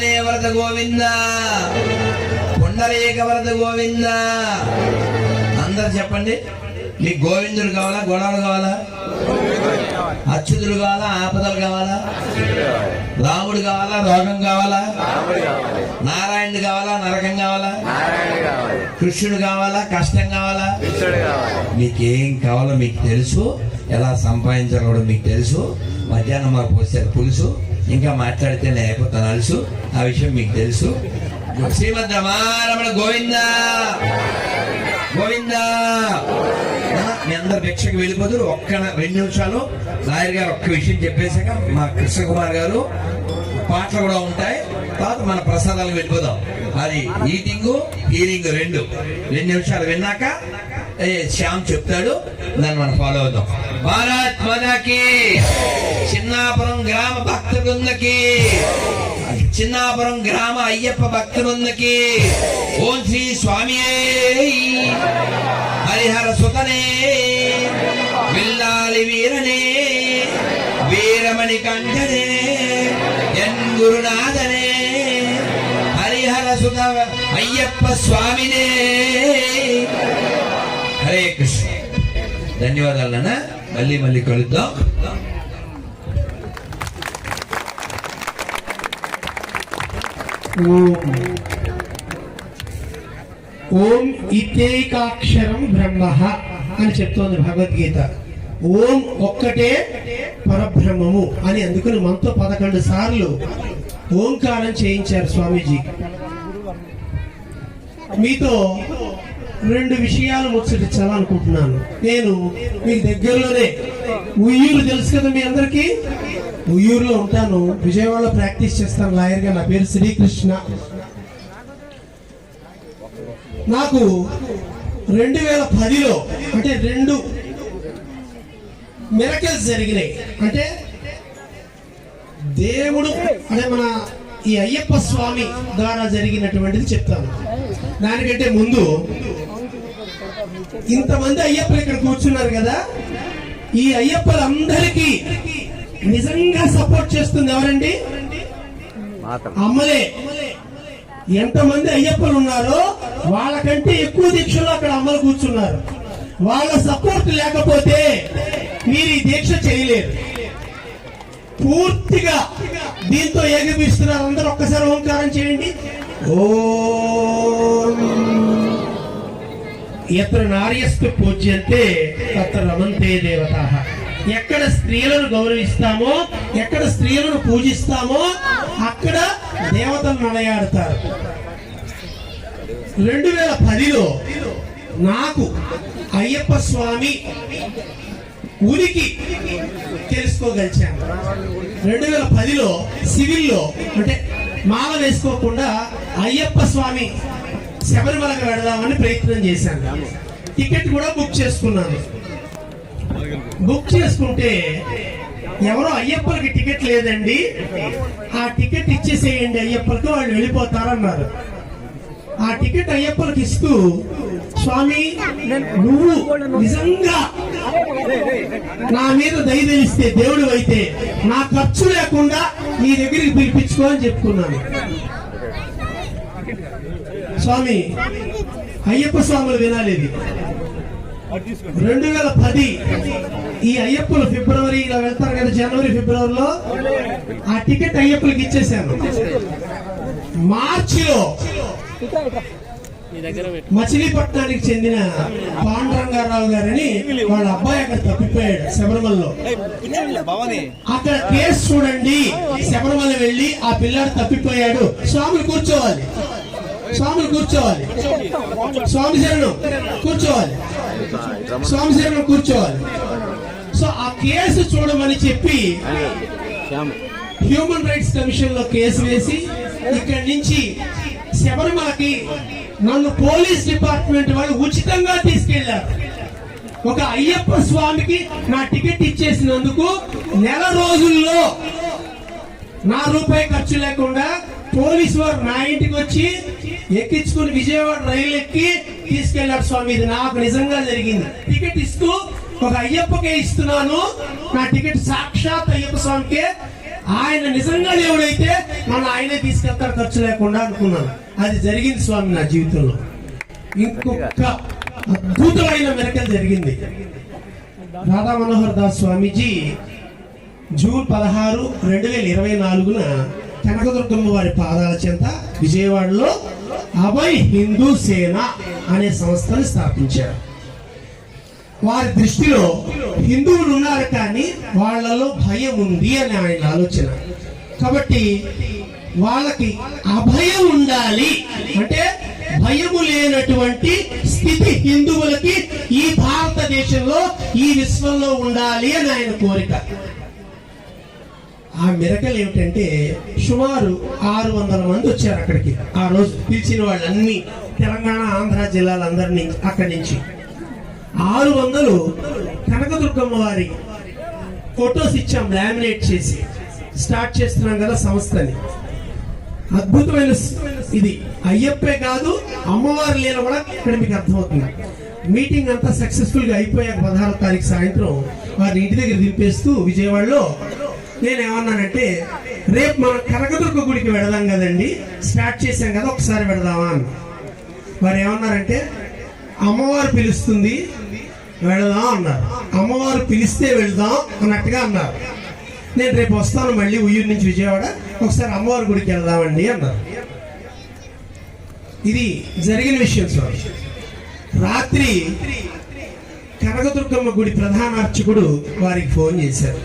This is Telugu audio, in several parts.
ಆಂಜನೇಯ వరద గోవింద. ಪುಂಡರೇಕ వరద గోవింద. అందరు చెప్పండి. మీకు గోవిందుడు కావాలా గొడవలు కావాలా? అచ్యుతుడు కావాలా ఆపదలు కావాలా? రాముడు కావాలా రోగం కావాలా? నారాయణుడు కావాలా నరకం కావాలా? కృష్ణుడు కావాలా కష్టం కావాలా? మీకేం కావాలో మీకు తెలుసు. ఎలా సంపాదించాలో కూడా మీకు తెలుసు. మధ్యాహ్నం మాకు పోసారు పులుసు. ఇంకా మాట్లాడితే నేను అయిపోతాను అలుసు ఆ విషయం మీకు తెలుసు. శ్రీమద్ రమారమణ గోవింద! గోవింద! మీ అందరు భిక్షకు వెళ్ళిపోతారు ఒక్క రెండు నిమిషాలు. లాయర్ గారు ఒక్క విషయం చెప్పేశాక మా కృష్ణ కుమార్ గారు పాటలు కూడా ఉంటాయి. తర్వాత మన ప్రసాదాలకు వెళ్ళిపోదాం. అది ఈటింగ్ హీలింగ్ రెండు. రెండు నిమిషాలు విన్నాక శ్యామ్ చెప్తాడు. దాన్ని మనం ఫాలో అవుదాం. భారత్ చిన్నాపురం గ్రామ భక్త బృందకి చిన్నాపురం గ్రామ అయ్యప్ప భక్త బృందకి ఓం శ్రీ స్వామి హరిహర సుతనే. విల్లాలి వీరనే. వీరమణి కంఠనే. ఎన్ గురునాథనే. హరిహర సుత అయ్యప్ప స్వామినే. హరే కృష్ణ. ధన్యవాదాలు నాన్న. మళ్ళీ మళ్ళీ కలుద్దాం. ఓం. ఇతేకాక్షరం బ్రహ్మ అని చెప్తోంది భగవద్గీత. ఓం ఒక్కటే పరబ్రహ్మము అని అందుకుని మనతో పదకొండు సార్లు ఓంకారం చేయించారు స్వామీజీ. మీతో రెండు విషయాలు ముచ్చటించాలనుకుంటున్నాను నేను మీకు దగ్గరలోనే ఉయ్యూరు తెలుసు కదా మీ అందరికీ? ఉయ్యూరులో ఉంటాను. విజయవాడలో ప్రాక్టీస్ చేస్తాను లాయర్గా నా పేరు శ్రీకృష్ణ. నాకు రెండు వేల పదిలో అంటే రెండు మిరకల్స్ జరిగినాయి. అంటే దేవుడు అంటే మన ఈ అయ్యప్ప స్వామి ద్వారా జరిగినటువంటిది చెప్తాను. దానికంటే ముందు ఇంతమంది అయ్యప్పలు ఇక్కడ కూర్చున్నారు కదా ఈ అయ్యప్పలందరికీ నిజంగా సపోర్ట్ చేస్తుంది ఎవరండి? అమ్మలే. ఎంతమంది అయ్యప్పలు ఉన్నారో వాళ్ళకంటే ఎక్కువ దీక్షలో అక్కడ అమ్మలు కూర్చున్నారు. వాళ్ళ సపోర్ట్ లేకపోతే మీరు ఈ దీక్ష చేయలేరు. పూర్తిగా దీంతో ఏకీపిస్తున్నారు అందరూ ఒక్కసారి ఓంకారం చేయండి. ఓ. ఎత్ర నార్యస్తు పూజ్యంతే తత్ర రమంతే దేవత. ఎక్కడ స్త్రీలను గౌరవిస్తామో ఎక్కడ స్త్రీలను పూజిస్తామో అక్కడ దేవతలు నడయాడతారు. రెండు వేల పదిలో నాకు అయ్యప్ప స్వామి ఉనికి తెలుసుకోగలిచాను రెండు వేల పదిలో సివిల్లో అంటే మాల వేసుకోకుండా అయ్యప్ప స్వామి శబరిమలకు వెళదామని ప్రయత్నం చేశాను. టికెట్ కూడా బుక్ చేసుకున్నాను. బుక్ చేసుకుంటే ఎవరో అయ్యప్పలకి టికెట్ లేదండి. ఆ టికెట్ ఇచ్చేసేయండి అయ్యప్పలకి వాళ్ళు వెళ్ళిపోతారన్నారు. ఆ టికెట్ అయ్యప్పలకి ఇస్తూ స్వామి నువ్వు నిజంగా నా మీద దయ దేవుడు అయితే నా ఖర్చు లేకుండా నీ దగ్గరికి పిలిపించుకో అని చెప్పుకున్నాను. స్వామి అయ్యప్ప స్వాములు వినాలి రెండు వేల పది ఈ అయ్యప్పలు ఫిబ్రవరి ఇలా వెళ్తారు కదా జనవరి ఫిబ్రవరిలో ఆ టికెట్ అయ్యప్పలకి ఇచ్చేసాను మార్చిలో మచిలీపట్నానికి చెందిన పాండురంగారావు గారని వాళ్ళ అబ్బాయి అక్కడ తప్పిపోయాడు శబరిమలలో. అక్కడ కేసు చూడండి. శబరిమల వెళ్ళి ఆ పిల్లాడు తప్పిపోయాడు. స్వాములు కూర్చోవాలి. స్వాములు కూర్చోవాలి. స్వామి శరణం కూర్చోవాలి. స్వామి శరణం కూర్చోవాలి. సో ఆ కేసు చూడమని చెప్పి హ్యూమన్ రైట్స్ కమిషన్లో కేసు వేసి ఇక్కడి నుంచి శబరిమలకి నన్ను పోలీస్ డిపార్ట్మెంట్ వాళ్ళు ఉచితంగా తీసుకెళ్ళారు. ఒక అయ్యప్ప స్వామికి నా టికెట్ ఇచ్చేసినందుకు నెల రోజుల్లో నా రూపాయి ఖర్చు లేకుండా పోలీసు వారు నా ఇంటికి వచ్చి ఎక్కించుకుని విజయవాడ రైలు ఎక్కి తీసుకెళ్ళారు స్వామి. ఇది నాకు నిజంగా జరిగింది. టికెట్ ఇస్తూ ఒక అయ్యప్పకే ఇస్తున్నాను. నా టికెట్ సాక్షాత్ అయ్యప్ప స్వామికే ఆయన నిజంగా దేవుడైతే మన ఆయనే తీసుకెళ్తారు ఖర్చు లేకుండా అనుకున్నాను. అది జరిగింది స్వామి నా జీవితంలో. ఇంకొక అద్భుతమైన మెరకలు జరిగింది. రాధా మనోహర్ దాస్ స్వామీజీ జూన్ పదహారు రెండు వేల ఇరవై నాలుగున కనకదుర్గమ్మ వారి పాదాల చెంత విజయవాడలో అభయ్ హిందూ సేన అనే సంస్థను స్థాపించారు. వారి దృష్టిలో హిందువులు ఉన్నారు కానీ వాళ్ళలో భయం ఉంది అని ఆయన ఆలోచన. కాబట్టి వాళ్ళకి అభయం ఉండాలి. అంటే భయము లేనటువంటి స్థితి హిందువులకి ఈ భారతదేశంలో ఈ విశ్వంలో ఉండాలి అని ఆయన కోరిక. ఆ మిరకలు ఏమిటంటే సుమారు ఆరు వందల మంది వచ్చారు అక్కడికి. ఆ రోజు పిలిచిన వాళ్ళన్ని తెలంగాణ ఆంధ్ర జిల్లాలందరినీ అక్కడి నుంచి. ఆరు వందలు కనకదుర్గమ్మ వారి ఫొటోస్ ఇచ్చాం లామినేట్ చేసి. స్టార్ట్ చేస్తున్నాం కదా సంస్థని. అద్భుతమైన ఇది. అయ్యప్పే కాదు అమ్మవారి లేని కూడా ఇక్కడ మీకు అర్థమవుతుంది. మీటింగ్ అంతా సక్సెస్ఫుల్గా అయిపోయాక పదహారో తారీఖు సాయంత్రం వారిని ఇంటి దగ్గర దింపేస్తూ విజయవాడలో నేను ఏమన్నానంటే రేపు మనం కనకదుర్గ గుడికి వెళదాం కదండి స్టార్ట్ చేశాం కదా ఒకసారి వెళదామా అని. వారు ఏమన్నారంటే అమ్మవారు పిలుస్తుంది వెళదాం అన్నారు. అమ్మవారు పిలిస్తే వెళదాం అన్నట్టుగా అన్నారు. నేను రేపు వస్తాను మళ్ళీ ఉయ్యూరు నుంచి విజయవాడ ఒకసారి అమ్మవారి గుడికి వెళ్దామండి అన్నారు. ఇది జరిగిన విషయం సార్ రాత్రి కనకదుర్గమ్మ గుడి ప్రధాన అర్చకుడు వారికి ఫోన్ చేశారు.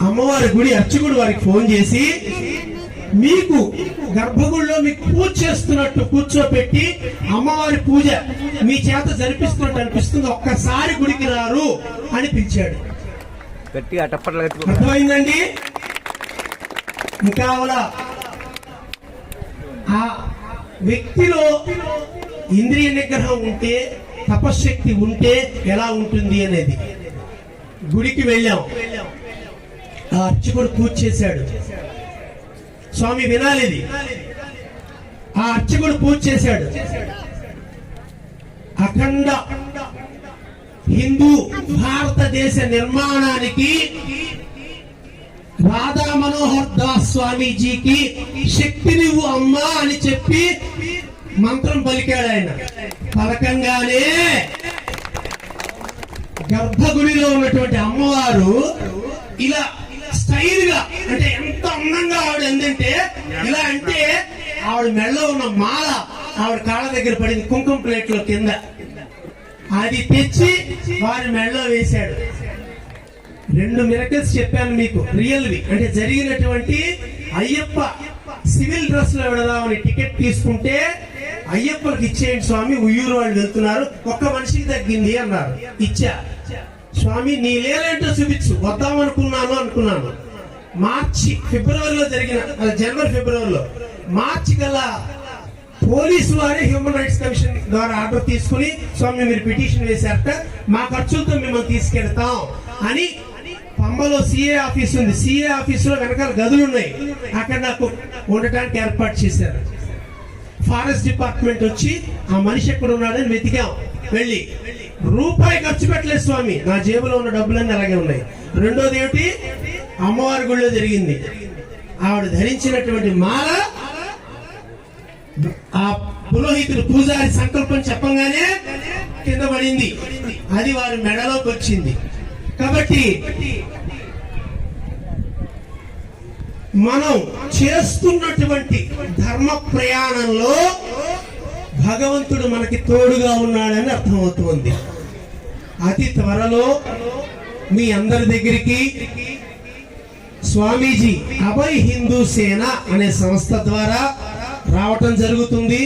అమ్మవారి గుడి అర్చకుడు వారికి ఫోన్ చేసి మీకు గర్భగుడిలో మీకు పూజ చేస్తున్నట్టు కూర్చోపెట్టి అమ్మవారి పూజ మీ చేత జరిపిస్తున్నట్టు అనిపిస్తుంది. ఒక్కసారి గుడికి రారు అని పిలిచాడు అర్థమైందండి? ఇంకా అవలా? ఆ వ్యక్తిలో ఇంద్రియ నిగ్రహం ఉంటే తపశ్శక్తి ఉంటే ఎలా ఉంటుంది అనేది. గుడికి వెళ్ళాం. ఆ అర్చకుడు పూజ చేశాడు. స్వామి వినాలి ఇది ఆ అర్చకుడు పూజ చేశాడు. అఖండ హిందూ భారతదేశ నిర్మాణానికి రాధా మనోహర్ దాస్ స్వామీజీకి శక్తినివ్వు అమ్మా అని చెప్పి మంత్రం పలికాడు ఆయన. పలకంగానే గర్భగుడిలో ఉన్నటువంటి అమ్మవారు ఇలా స్టైల్గా అంటే ఎంత అందంగా ఆవిడ ఏంటంటే ఇలా అంటే ఆవిడ మెడలో ఉన్న మాల ఆవిడ కాళ్ళ దగ్గర పడింది కుంకుమ ప్లేట్లో కింద. అది తెచ్చి వారి మెడలో వేశాడు. రెండు మిరకల్స్ చెప్పాను మీకు రియల్వి. అంటే జరిగినటువంటి అయ్యప్ప సివిల్ డ్రెస్లో వెళదామని టికెట్ తీసుకుంటే అయ్యప్పకి ఇచ్చేయండి స్వామి ఉయ్యూరు వాళ్ళు వెళ్తున్నారు. ఒక్క మనిషికి తగ్గింది అన్నారు. ఇచ్చా. స్వామి నీ లేలేంటో చూపించు. వద్దామనుకున్నాను అనుకున్నాను. మార్చి ఫిబ్రవరిలో జరిగిన జనవరి ఫిబ్రవరిలో మార్చి కల్లా పోలీసు వారే హ్యూమన్ రైట్స్ కమిషన్ ద్వారా ఆర్డర్ తీసుకుని స్వామి మీరు పిటిషన్ వేశారట మా ఖర్చులతో మిమ్మల్ని తీసుకెళ్తాం అని పంబలో సిఏ ఆఫీస్ ఉంది. సిఏ ఆఫీస్లో వెనకాల గదులు ఉన్నాయి. అక్కడ నాకు ఉండటానికి ఏర్పాటు చేశారు. ఫారెస్ట్ డిపార్ట్మెంట్ వచ్చి ఆ మనిషి ఎక్కడ ఉన్నాడని వెతికాం. వెళ్ళి. రూపాయి ఖర్చు పెట్టలేదు స్వామి. నా జేబులో ఉన్న డబ్బులన్నీ అలాగే ఉన్నాయి. రెండోది ఏమిటి? అమ్మవారి గుళ్ళో జరిగింది. ఆవిడ ధరించినటువంటి మాల ఆ పురోహితుడు పూజారి సంకల్పం చెప్పంగానే కింద పడింది. అది వారి మెడలోకి వచ్చింది. కాబట్టి మనం చేస్తున్నటువంటి ధర్మ ప్రయాణంలో భగవంతుడు మనకి తోడుగా ఉన్నాడని అర్థమవుతుంది. అతి త్వరలో మీ అందరి దగ్గరికి స్వామీజీ అభయ్ హిందూ సేన అనే సంస్థ ద్వారా రావటం జరుగుతుంది.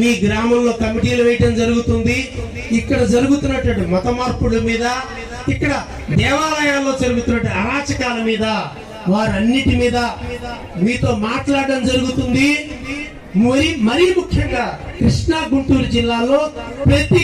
మీ గ్రామంలో కమిటీలు వేయటం జరుగుతుంది. ఇక్కడ జరుగుతున్నటువంటి మత మార్పుల మీద ఇక్కడ దేవాలయాల్లో జరుగుతున్నటువంటి అరాచకాల మీద వారన్నిటి మీద మీతో మాట్లాడడం జరుగుతుంది. మరి మరీ ముఖ్యంగా కృష్ణా గుంటూరు జిల్లాలో ప్రతి